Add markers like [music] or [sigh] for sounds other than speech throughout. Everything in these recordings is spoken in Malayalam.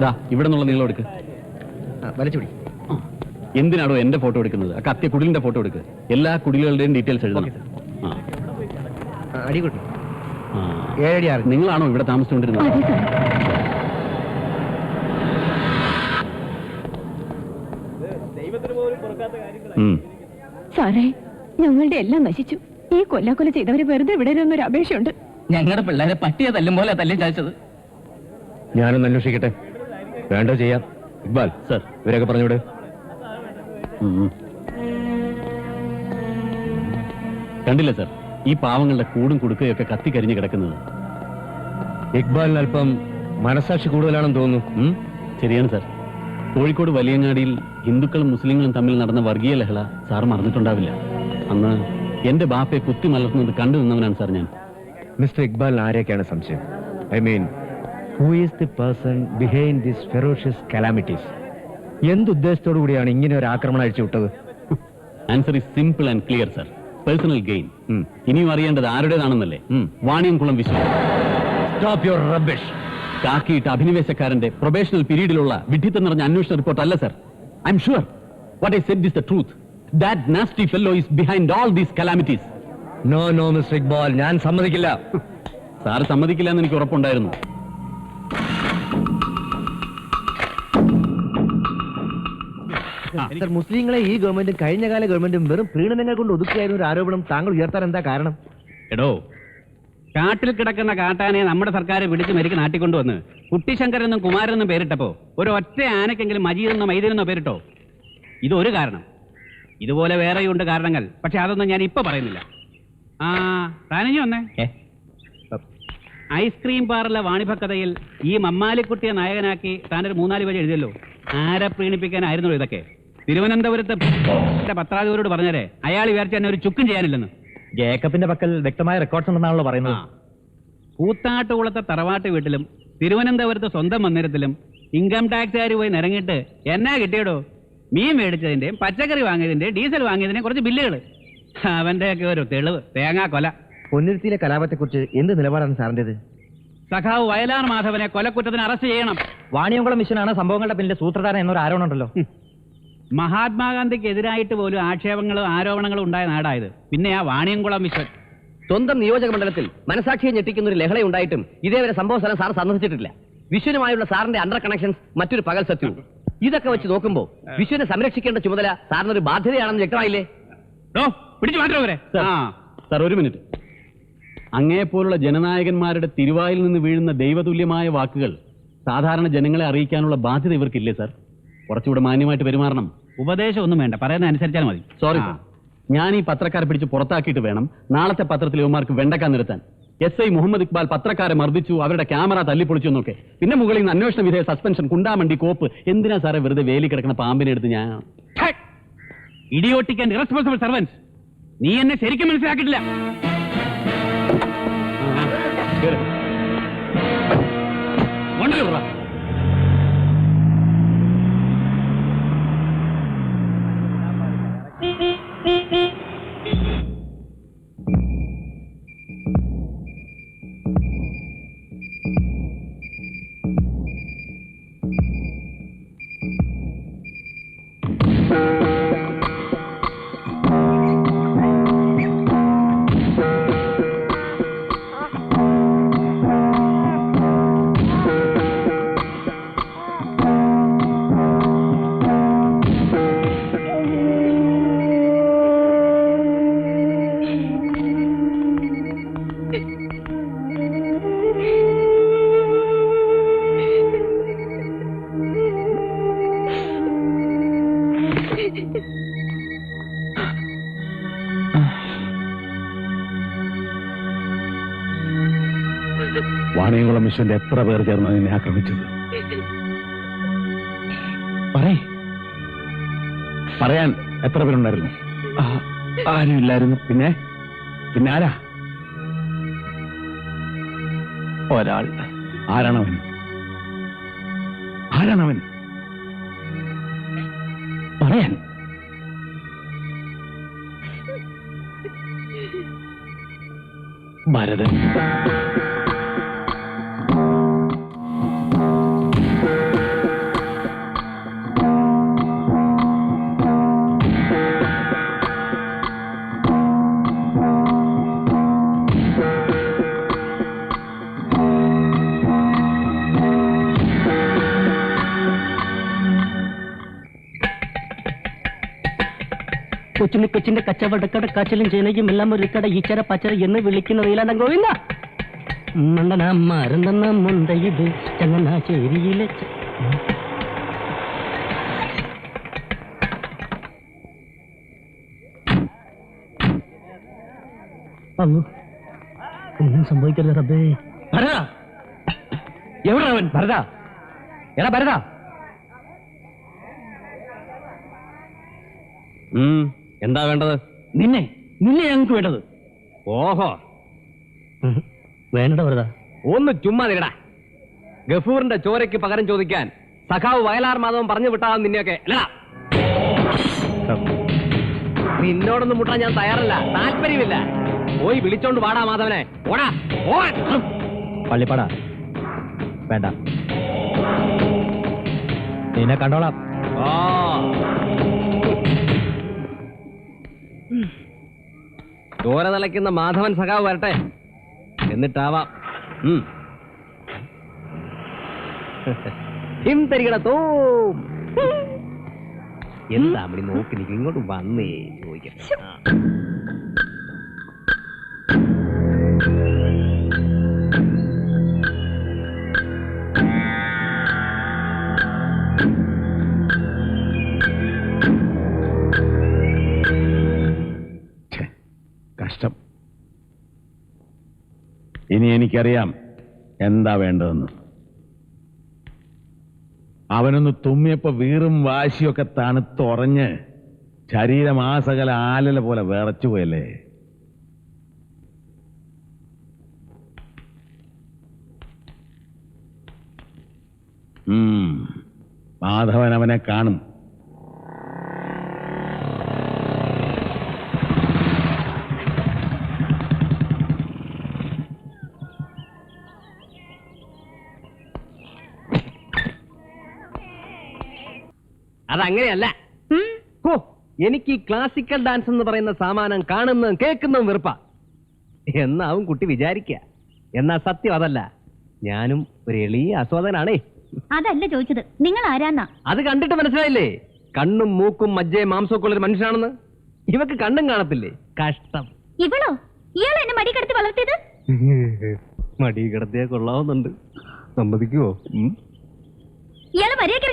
ദാ ഇവിടെ നിന്നുള്ള നീളം എടുക്ക്. വലിച്ചുപിടി എന്തിനാണോ എന്റെ ഫോട്ടോ എടുക്കുന്നത്? ആ കത്തിയ കുടിലിന്റെ ഫോട്ടോ എടുക്ക്. എല്ലാ കുടിലുകളുടെയും ഡീറ്റെയിൽസ് എഴുതണം. ഓക്കേ, അടി കൂട്ടി. ആ. ഏഴടി ആറ്. നിങ്ങളാണോ ഇവിടെ താമസിച്ചുകൊണ്ടിരുന്നത്. സാറേ ഞങ്ങളുടെ എല്ലാം നശിച്ചു. ഈ കൊല്ലാക്കൊല ചെയ്തവരെ വെറുതെ വിടരുന്നൊരു അപേക്ഷയുണ്ട്. ഞങ്ങളുടെ പിള്ളേരെ പട്ടിയെ തല്ലും പോലെ തല്ലി ചാച്ചത്. ഞാനൊന്ന് അന്വേഷിക്കട്ടെ? വേണ്ടോ ചെയ്യാം. ഇക്ബാൽ സർ. ഇവരൊക്കെ പറഞ്ഞുവിടെ. കണ്ടില്ല സർ? ഈ പാവങ്ങളുടെ കൂടും കുടുക്കുകയൊക്കെ കത്തിക്കരിഞ്ഞ് കിടക്കുന്നത്. ഇക്ബാലിന് അല്പം മനസാക്ഷി കൂടുതലാണെന്ന് തോന്നുന്നു? ശരിയാണ് സർ. കോഴിക്കോട് വലിയങ്ങാടിയിൽ ഹിന്ദുക്കളും മുസ്ലിങ്ങളും തമ്മിൽ നടന്ന വർഗീയ ലഹള സാർ മറന്നിട്ടുണ്ടാവില്ല. അന്ന് എന്റെ ബാപ്പയെ കുത്തി മലർത്തുന്നത് കണ്ടു നിന്നവനാണ് സാർ ഞാൻ. മിസ്റ്റർ ഇക്ബാലിന് ആരെയൊക്കെയാണ് സംശയം? I mean who is the person behind this ferocious calamities എന്തുദ്ദേശത്തോടു കൂടിയാണ് ഇങ്ങനെ ഒരു ആക്രമണം അഴിച്ചു വിട്ടത്? Answer is simple and clear sir personal gain ഇനിയും അറിയേണ്ടത് ആരുടേതാണെന്നല്ലേ? Vaniyamkulam Viswam stop your rubbish കാക്കിയിട്ട് അഭിനിവേശക്കാരന്റെ പ്രൊബേഷണൽ പീരീഡിലുള്ള വിഡ്ഢിത്തം നിറഞ്ഞ അന്വേഷണ റിപ്പോർട്ട് അല്ല sir I'm sure what I said is the truth that nasty fellow is behind all these calamities no no mister Iqbal ഞാൻ സമ്മതിക്കില്ല. സാർ സമ്മതിക്കില്ല എന്ന് എനിക്ക് ഉറപ്പുണ്ടായിരുന്നു. സർ മുസ്ലിങ്ങളെ ഈ ഗവൺമെന്റും കഴിഞ്ഞ കാല ഗവൺമെന്റും വെറും പ്രീണനങ്ങൾ കൊണ്ട് ഒതുക്കിയായിരുന്നു ഒരു ആരോപണം താങ്കൾ ഉയർത്താൻ എന്താ കാരണം? എടോ കാട്ടിൽ കിടക്കുന്ന കാട്ടാനെ നമ്മുടെ സർക്കാർ വിളിച്ച് മരിക്ക് നാട്ടിക്കൊണ്ടുവന്ന് കുട്ടിശങ്കരെന്നും കുമാരനെന്നും പേരിട്ടപ്പോ ഒരു ഒറ്റ ആനക്കെങ്കിലും മജീദെന്നോ മൈദീനെന്നോ പേരിട്ടോ? ഇതൊരു കാരണം. ഇതുപോലെ വേറെയുണ്ട് കാരണങ്ങൾ. പക്ഷെ അതൊന്നും ഞാൻ ഇപ്പൊ പറയുന്നില്ല. ആ താനഞ്ഞു വന്നേ. ഐസ്ക്രീം പാറിലെ വാണിഭക്കഥയിൽ ഈ മമ്മാലിക്കുട്ടിയെ നായകനാക്കി താനൊരു മൂന്നാൽ പേര് എഴുതിയല്ലോ. ആരെ പ്രീണിപ്പിക്കാനായിരുന്നു ഇതൊക്കെ? തിരുവനന്തപുരത്ത് പത്രാധിപരോട് പറഞ്ഞേരെ അയാൾ വിചാരിച്ച എന്നെ ഒരു ചുക്കും ചെയ്യാനില്ലെന്ന്. ജേക്കബിന്റെ പക്കൽ വ്യക്തമായ റെക്കോർഡ്സ് ഉണ്ടെന്നാണല്ലോ പറയുന്നത്. കൂത്താട്ടുകുളത്തെ തറവാട്ട് വീട്ടിലും തിരുവനന്തപുരത്ത് സ്വന്തം മന്ദിരത്തിലും ഇൻകം ടാക്സുകാർ പോയി നിരങ്ങിയിട്ട് എന്നാ കിട്ടിയടോ? മീൻ മേടിച്ചതിന്റെയും പച്ചക്കറി വാങ്ങിയതിന്റെയും ഡീസൽ വാങ്ങിയതിന്റെയും കുറച്ച് ബില്ലുകൾ അവന്റെയൊക്കെ ഒരു തെളിവ്. തേങ്ങാ കൊല. പൊന്നിരുത്തിയിലെ കലാപത്തെക്കുറിച്ച് എന്ത് നിലപാടാണ് സാറിന്റെത് സഖാവ് വയലാർ മാധവനെ കൊലക്കുറ്റത്തിന് അറസ്റ്റ് ചെയ്യണം. വാണിയംകുളം മിഷനാണ് സംഭവങ്ങളുടെ പിന്നിലെ സൂത്രധാരൻ എന്നൊരു ആരോപണം ഉണ്ടല്ലോ മഹാത്മാഗാന്ധിക്ക് എതിരായിട്ട് പോലും ആക്ഷേപങ്ങളും ആരോപണങ്ങളും ഉണ്ടായ നാടായത്. പിന്നെ ആ വാണിയംകുളം മിഷൻ. സ്വന്തം നിയോജക മണ്ഡലത്തിൽ മനസാക്ഷിയെ ഞെട്ടിക്കുന്ന ഒരു ലഹള ഉണ്ടായിട്ടും ഇതേവരെ സംഭവ സ്ഥലം സാർ സന്ദർശിച്ചിട്ടില്ല. വിശ്വനുമായുള്ള സാറിന്റെ അണ്ടർ കണക്ഷൻസ് മറ്റൊരു പകൽ സത്യവും ഇതൊക്കെ വെച്ച് നോക്കുമ്പോൾ വിശ്വനെ സംരക്ഷിക്കേണ്ട ചുമതല സാറിനൊരു ബാധ്യതയാണെന്ന് വ്യക്തമായില്ലേ? പിടിച്ചു മാറ്റോ അവരെ. സർ, ആ. സർ ഒരു മിനിറ്റ്. അങ്ങേപ്പോലുള്ള ജനനായകന്മാരുടെ തിരുവായിൽ നിന്ന് വീഴുന്ന ദൈവതുല്യമായ വാക്കുകൾ സാധാരണ ജനങ്ങളെ അറിയിക്കാനുള്ള ബാധ്യത ഇവർക്കില്ലേ സർ? കുറച്ചുകൂടെ മാന്യമായിട്ട് പെരുമാറണം. ഉപദേശം ഒന്നും വേണ്ട. പറയുന്ന അനുസരിച്ചാൽ മതി. സോറി ആ. ഞാൻ ഈ പത്രക്കാരെ പിടിച്ച് പുറത്താക്കിയിട്ട് വേണം നാളത്തെ പത്രത്തിൽ ഇവന്മാർക്ക് വെണ്ടക്കാൻ നിർത്താൻ എസ് ഐ മുഹമ്മദ് ഇക്ബാൽ പത്രക്കാരെ മർദ്ദിച്ചു അവരുടെ ക്യാമറ തല്ലിപ്പൊളിച്ചു എന്നൊക്കെ. പിന്നെ മുകളിൽ നിന്ന് അന്വേഷണ വിധേയ സസ്പെൻഷൻ കുണ്ടാമണ്ടി കോപ്പ്. എന്തിനാ സാറെ വെറുതെ വേലി കിടക്കുന്ന പാമ്പിനെ എടുത്ത് ഞാൻ ഇഡിയോട്ടിക് ആൻഡ് ഇറസ്പോൺസിബിൾ സർവൻസ് നീ എന്നെ ശരിക്കും മനസ്സിലാക്കിയിട്ടില്ല കേറ്. വാണിയംകുളം മിഷന്റെ എത്ര പേർ ചേർന്ന് അതിനെ ആക്രമിച്ചത്? പറയ്. പറയാൻ എത്ര പേരുണ്ടായിരുന്നു? ആരും ഇല്ലായിരുന്നു പിന്നെ? പിന്നെ ആരാ? ഒരാൾ. ആരാണവൻ? ആരാണവൻ? പറയാൻ. ഭരതൻ. കൊച്ചിന് കൊച്ചിന്റെ കച്ചവടക്കട കാച്ചിലും ചേനയും എല്ലാം ഒരു കട ഈച്ചര പച്ചര എന്ന് വിളിക്കുന്ന നീലാണ്ടം ഗോവിന്ദ. മണ്ടന മരണ്ടെന്ന മുണ്ട ഇത് ചങ്ങനാശ്ശേരിയിലെ ഒന്നും സംഭവിക്കരുത് റബ്ബേ. ഭരത! എവിടെ അവൻ? ഭരത! എടാ ഭരത! ഉം, എന്താ വേണ്ടത്? നിന്നെ നിന്നെ ഞങ്ങൾക്ക് വേണ്ടത്. ഓഹോ. വേണ്ട വെറുതെ. ഒന്ന് ചുമ്മാ നിരടാ ഗഫൂറിന്റെ ചോരയ്ക്ക് പകരം ചോദിക്കാൻ സഖാവ് വയലാർ മാധവൻ പറഞ്ഞു വിട്ടാകും നിന്നെയൊക്കെ അല്ലടാ. നിന്നോടൊന്നും മുട്ടാൻ ഞാൻ തയ്യാറല്ല. താല്പര്യമില്ല. പോയി വിളിച്ചോണ്ട് വാടാ മാധവനെ. ഓടാ ഓടാ. പള്ളിപ്പട. വേണ്ട. നിന്നെ കണ്ടോളാം. ആ. ചോര തിളയ്ക്കുന്ന മാധവൻ സഖാവ് വരട്ടെ. എന്നിട്ടാവാം. ഹിം തരികട തോ. എന്താ അമ്മടി നോക്കി നിൽക്കും ഇങ്ങോട്ട് വന്നേ ചോദിക്കാം എനിക്കറിയാം എന്താ വേണ്ടതെന്ന്. അവനൊന്ന് തുമ്മിയപ്പോ വീറും വാശിയൊക്കെ തണുത്തുറഞ്ഞ് ശരീരം ആ സകല ആലല പോലെ വിറച്ചു പോയല്ലേ. മാധവൻ അവനെ കാണും. അതങ്ങനെയല്ല. ഹോ എനിക്ക് ഈ ക്ലാസിക്കൽ ഡാൻസ് എന്ന് പറയുന്ന സാമാനം കാണുന്നതും കേൾക്കുന്നതും വെറുപ്പ. എന്നാവും കുട്ടി വിചാരിക്ക. എന്നാ സത്യം അതല്ല. ഞാനും ഒരു എളിയ ആസ്വാദനാണേ അതല്ല ചോദിച്ചത്. നിങ്ങൾ ആരാന്നാ? അത് കണ്ടിട്ട് മനസ്സിലായില്ലേ? കണ്ണും മൂക്കും മജ്ജയും മാംസമൊക്കെ ഉള്ള ഒരു മനുഷ്യനാണെന്ന്. ഇവക്ക് കണ്ണും കാണത്തില്ലേ? കഷ്ടം. ഇവളോ? ഇയാൾ എന്നെ മടി കിടത്തി വളർത്തിയത്? മടി കിടത്തിയാ കൊള്ളാവുന്നുണ്ട്. സമ്മതിക്കുവോ? ഇയാൾ മര്യാദ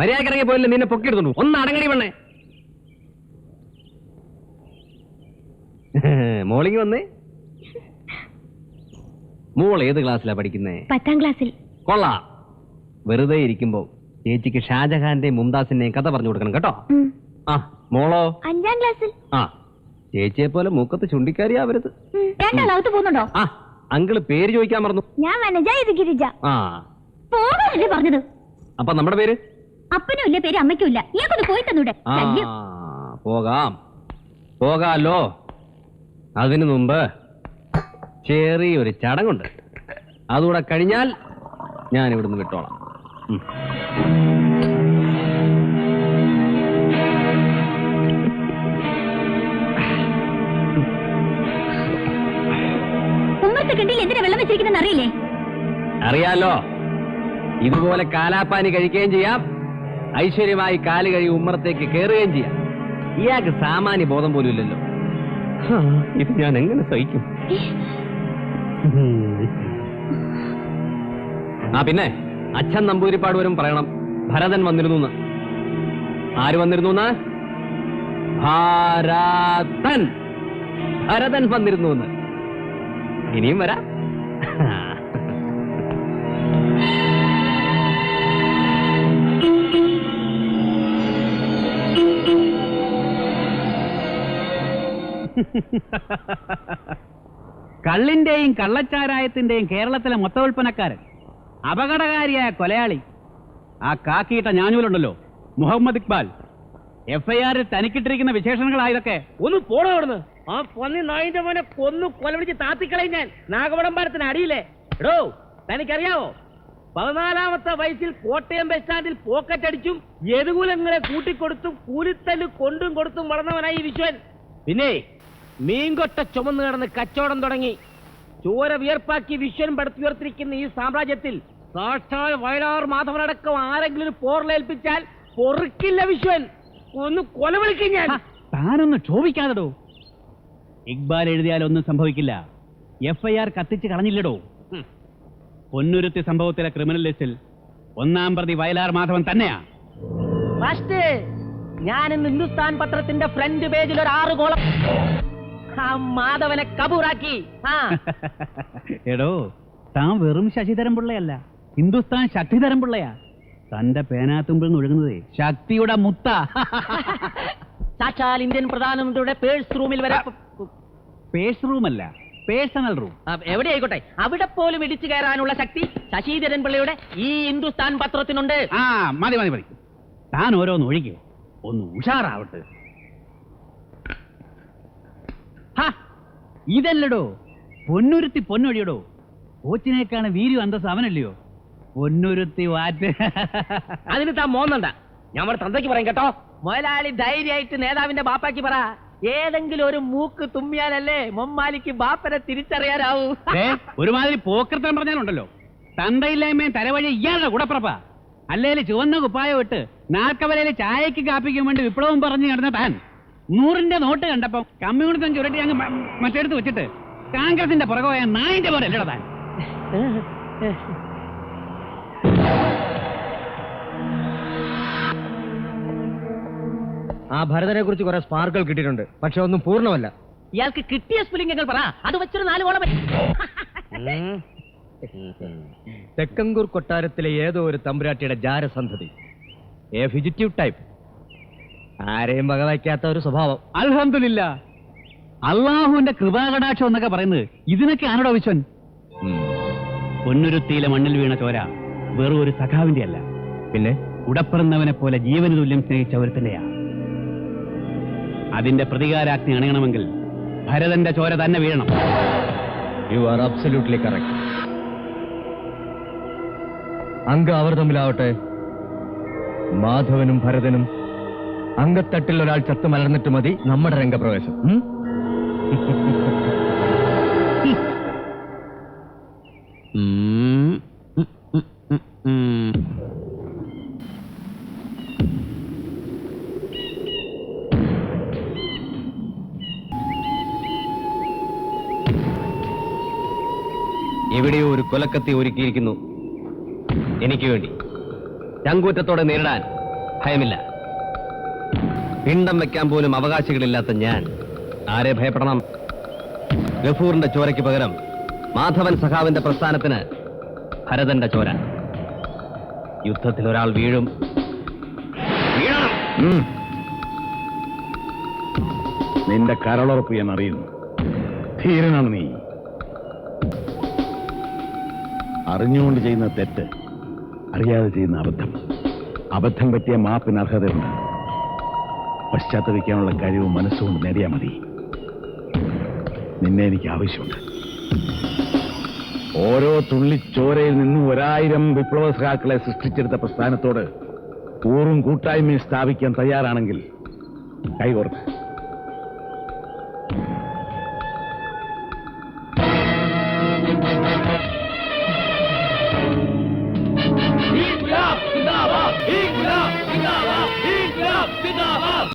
മര്യാദ ഇറങ്ങി പോയില്ല നിന്നെ പൊക്കിയെടുത്തുണ്ടു? ഒന്ന് അടങ്ങടി പെണ്ണേ. മോളിങ് വന്നേ. മോൾ ഏത് ക്ലാസ്സിലാ പഠിക്കുന്നേ? പത്താം ക്ലാസ്സിൽ. കൊള്ളാ. വെറുതെ ഇരിക്കുമ്പോ ചേച്ചിക്ക് ഷാജഹാന്റെയും മുംതാസിന്റെയും കഥ പറഞ്ഞു കൊടുക്കണം കേട്ടോ. ആ മോളോ? അഞ്ചാം ക്ലാസ്സിൽ. ആ ചേച്ചിയെ പോലെ മൂക്കത്ത് ചുണ്ടിക്കാരിയാവരുത് രണ്ടാളകത്ത് പോകുന്നുണ്ടോ? ആ അങ്കിൾ പേര് ചോദിക്കാൻ മറന്നു. ഞാൻ വനജ ഇത് ഗിരിജ ആ. പോകാനല്ലേ പറഞ്ഞത്. അപ്പൊ നമ്മുടെ പേര്? അപ്പനും ഇല്ല പേര് അമ്മയ്ക്കും ഇല്ല. ഇയാൾക്കൊന്ന് പോയി തന്നൂടെ. ആ ശല്യം. പോകാം. പോകാലോ. അതിനു മുമ്പ് ചെറിയൊരു ചടങ്ങുണ്ട്. അതുകൂടെ കഴിഞ്ഞാൽ ഞാൻ ഇവിടുന്ന് വിട്ടോളാം. ഉം. ഉമ്മറത്തെ കിണ്ടിയിൽ എന്തിനാ വെള്ളം വെച്ചിരിക്കുന്നെന്ന് അറിയില്ലേ? അറിയാലോ. ഇതുപോലെ കാലാപ്പാനി കഴിക്കുകയും ചെയ്യാം. ഐശ്വര്യമായി കാൽ കഴി ഉമ്മറത്തേക്ക് കയറുകയും ചെയ്യാം. ഇയാൾക്ക് സാമാന്യ ബോധം പോലും ഇല്ലല്ലോ. ഇത് ഞാൻ എങ്ങനെ സഹിക്കും? ആ പിന്നെ അച്ഛൻ നമ്പൂരിപ്പാട് വരും പറയണം. ഭരതൻ വന്നിരുന്നു ആര് വന്നിരുന്നു ഭാരതൻ ഭരതൻ വന്നിരുന്നു ഇനിയും വരാം. [laughs] കള്ളിന്റെയും കള്ളച്ചാരായത്തിന്റെയും കേരളത്തിലെ മൊത്തവിൽപ്പനക്കാരൻ അപകടകാരിയായ കൊലയാളി ആ കാക്കിയിട്ട ഞാനൂലുണ്ടല്ലോ മുഹമ്മദ് ഇക്ബാൽ. എഫ്ഐആറിൽ തനിക്കിട്ടിരിക്കുന്ന വിശേഷണങ്ങളായതൊക്കെ ഒന്ന് പോണോ അവിടുന്ന്. ആ പന്നി നായിന്റെ മോനെ കൊന്നു കൊലപിടിച്ച് താത്തിക്കളയും ഞാൻ. നാഗപടംബാരത്തിന് അടിയില്ലേ? എടോ തനിക്കറിയാവോ? പതിനാലാമത്തെ വയസ്സിൽ കോട്ടയം ബസ് സ്റ്റാൻഡിൽ പോക്കറ്റ് അടിച്ചും യദുകുലങ്ങളെ കൂട്ടിക്കൊടുത്തും കൂലിത്തല്ല് കൊണ്ടും കൊടുത്തും വളർന്നവനായി വിശ്വൻ. പിന്നെ മീൻകൊട്ട ചുമന്നു കിടന്ന് കച്ചവടം തുടങ്ങി. ചോര വിയർപ്പാക്കി വിശ്വൻ പടുത്തുയർത്തിരിക്കുന്ന ഈ സാമ്രാജ്യത്തിൽ സാക്ഷാൽ വയലാർ മാധവനടക്കം ആരെങ്കിലും ഒരു പോറിലേൽപ്പിച്ചാൽ പൊറുക്കില്ല വിശ്വൻ. ഒന്ന് കൊല വിളിക്കും ഞാൻ. താനൊന്ന് ക്ഷോഭിക്കാതെടോ. ഇക്ബാൽ എഴുതിയാൽ ഒന്നും സംഭവിക്കില്ല. എഫ് ഐ ആർ കത്തിച്ച് കളഞ്ഞില്ലടോ. പൊന്നുരുത്തി സംഭവത്തിലെ ക്രിമിനൽ ലിസ്റ്റിൽ ഒന്നാം പ്രതി വയലാർ മാധവൻ തന്നെയാ. ഫസ്റ്റ് ഞാൻ ഇന്ന് ഹിന്ദുസ്ഥാൻ പത്രത്തിന്റെ ഫ്രണ്ട് പേജിൽ ഒരു ആറ് കോളം ആ മാധവനെ കബൂറാക്കി. ആ. [laughs] എടോ താൻ വെറും ശശിധരൻ പിള്ളയല്ല. ഹിന്ദുസ്ഥാൻ ശക്തിധരൻ പിള്ളയാ. തന്റെ പേനാത്തുമ്പിൽ നിന്ന് ഒഴുകുന്നത് ശക്തിയുടെ മുത്ത. [laughs] സാക്ഷാൽ ഇന്ത്യൻ പ്രധാനമന്ത്രിയുടെ പേഴ്സ് റൂമിൽ വരെ പേഴ്സ് റൂമല്ല പേഴ്സണൽ റൂം. ആ, എവിടെ ആയിക്കോട്ടെ? അവിടെ പോലും ഇടിച്ചു കയറാനുള്ള ശക്തി ശശിധരൻ പിള്ളയുടെ ഈ ഹിന്ദുസ്ഥാൻ പത്രത്തിനുണ്ട്. ആ മതി മതി മതി. താൻ ഓരോന്ന് ഒഴിക്കോ ഒന്ന് ഉഷാറാവട്ടെ ഹാ, ഇതല്ലടോ പൊന്നുരുത്തി പൊന്നൊഴിയടോ. കോച്ചിനേക്കാണ് വീര്യം അന്തസ് അവനല്ലയോ? പൊന്നുരുത്തി വാറ്റ്. [laughs] അതിന് താൻ മോന്നണ്ട. ഞമ്മടെ തന്തയ്ക്ക് പറയും കേട്ടോ. മുതലാളി ധൈര്യമായിട്ട് നേതാവിന്റെ ബാപ്പാക്ക് പറ. ഏതെങ്കിലും ഒരു മൂക്ക് തുമ്മിയാലല്ലേ മൊമ്മാലിക്ക് ബാപ്പനെ തിരിച്ചറിയാനാവൂ. [laughs] ഒരുമാതിരി പോക്കർത്തം പറഞ്ഞാലുണ്ടല്ലോ. തന്തയില്ലായ്മയും തലവഴി ഇയാളുടെ കൂടപ്പറപ്പ. അല്ലേൽ ചുവന്ന കുപ്പായം ഇട്ട് നാൽക്കവലയിൽ ചായക്ക് കാപ്പിക്കും വേണ്ടി വിപ്ലവം പറഞ്ഞു നടന്ന താൻ. നൂറിന്റെ നോട്ട് കണ്ടപ്പോ കമ്മ്യൂണിസം ചുരട്ടി അങ്ങ് മറ്റെടുത്ത് വെച്ചിട്ട് കോൺഗ്രസിന്റെ പുറകെ പോയ നായിന്റെ പോലെ അല്ലടാ താൻ. ആ ഭരതനെ കുറിച്ച് കുറെ സ്പാർക്കുകൾ കിട്ടിയിട്ടുണ്ട്. പക്ഷെ ഒന്നും പൂർണമല്ല. ഇയാൾക്ക് കിട്ടിയ സ്പുലിംഗങ്ങൾ പറ. അത് വെച്ചൊരു നാല് കോളം തെക്കങ്കൂർ കൊട്ടാരത്തിലെ ഏതോ ഒരു തമ്പുരാട്ടിയുടെ ജാരസന്ധതി. എ ഫിജിറ്റീവ് ടൈപ്പ് ആരെയും വക വയ്ക്കാത്ത ഒരു സ്വഭാവം. അൽഹംദുലില്ല. അള്ളാഹുവിന്റെ കൃപാകടാക്ഷം എന്നൊക്കെ പറയുന്നത് ഇതിനൊക്കെ ആണോടോ വിശ്വൻ? പൊന്നുരുത്തിയിലെ മണ്ണിൽ വീണ ചോര വെറും ഒരു സഖാവിന്റെ അല്ല. പിന്നെ? ഉടപ്പിറന്നവനെ പോലെ ജീവന് തുല്യം സ്നേഹിച്ച തന്നെയാ. അതിന്റെ പ്രതികാരാജ്ഞി അണയണമെങ്കിൽ ഭരതന്റെ ചോര തന്നെ വീഴണം. യു ആർ അബ്സല്യൂട്ട്ലി കറക്റ്റ് അങ്ക അവർ തമ്മിലാവട്ടെ മാധവനും ഭരതനും അങ്കത്തട്ടിൽ ഒരാൾ ചത്തു മലർന്നിട്ട് മതി നമ്മുടെ രംഗപ്രവേശം. എവിടെയോ ഒരു കൊലക്കത്തി ഒരുക്കിയിരിക്കുന്നു. എനിക്ക് വേണ്ടി. ചങ്കൂറ്റത്തോടെ നേരിടാൻ ഭയമില്ല. പിണ്ടം വെക്കാൻ പോലും അവകാശികളില്ലാത്ത ഞാൻ. ആരെ ഭയപ്പെടണം? ഗഫൂറിന്റെ ചോരയ്ക്ക് പകരം മാധവൻ സഖാവിന്റെ പ്രസ്ഥാനത്തിന് ഭരതന്റെ ചോര. യുദ്ധത്തിൽ ഒരാൾ വീഴും. നിന്റെ കരളുറപ്പ് ഞാൻ അറിയുന്നു ധീരനാണ് നീ. അറിഞ്ഞുകൊണ്ട് ചെയ്യുന്ന തെറ്റ് അറിയാതെ ചെയ്യുന്ന അബദ്ധം. അബദ്ധം പറ്റിയ മാപ്പിന് അർഹതയുണ്ട്. പശ്ചാത്തപിക്കാനുള്ള കഴിവ് മനസ്സുകൊണ്ട് നേടിയാൽ മതി. നിന്നെ എനിക്ക് ആവശ്യമുണ്ട്. ഓരോ തുള്ളിച്ചോരയിൽ നിന്നും ഒരായിരം വിപ്ലവ സഖാക്കളെ സൃഷ്ടിച്ചെടുത്ത പ്രസ്ഥാനത്തോട് കൂറും കൂട്ടായ്മയും സ്ഥാപിക്കാൻ തയ്യാറാണെങ്കിൽ കൈകോർത്ത്.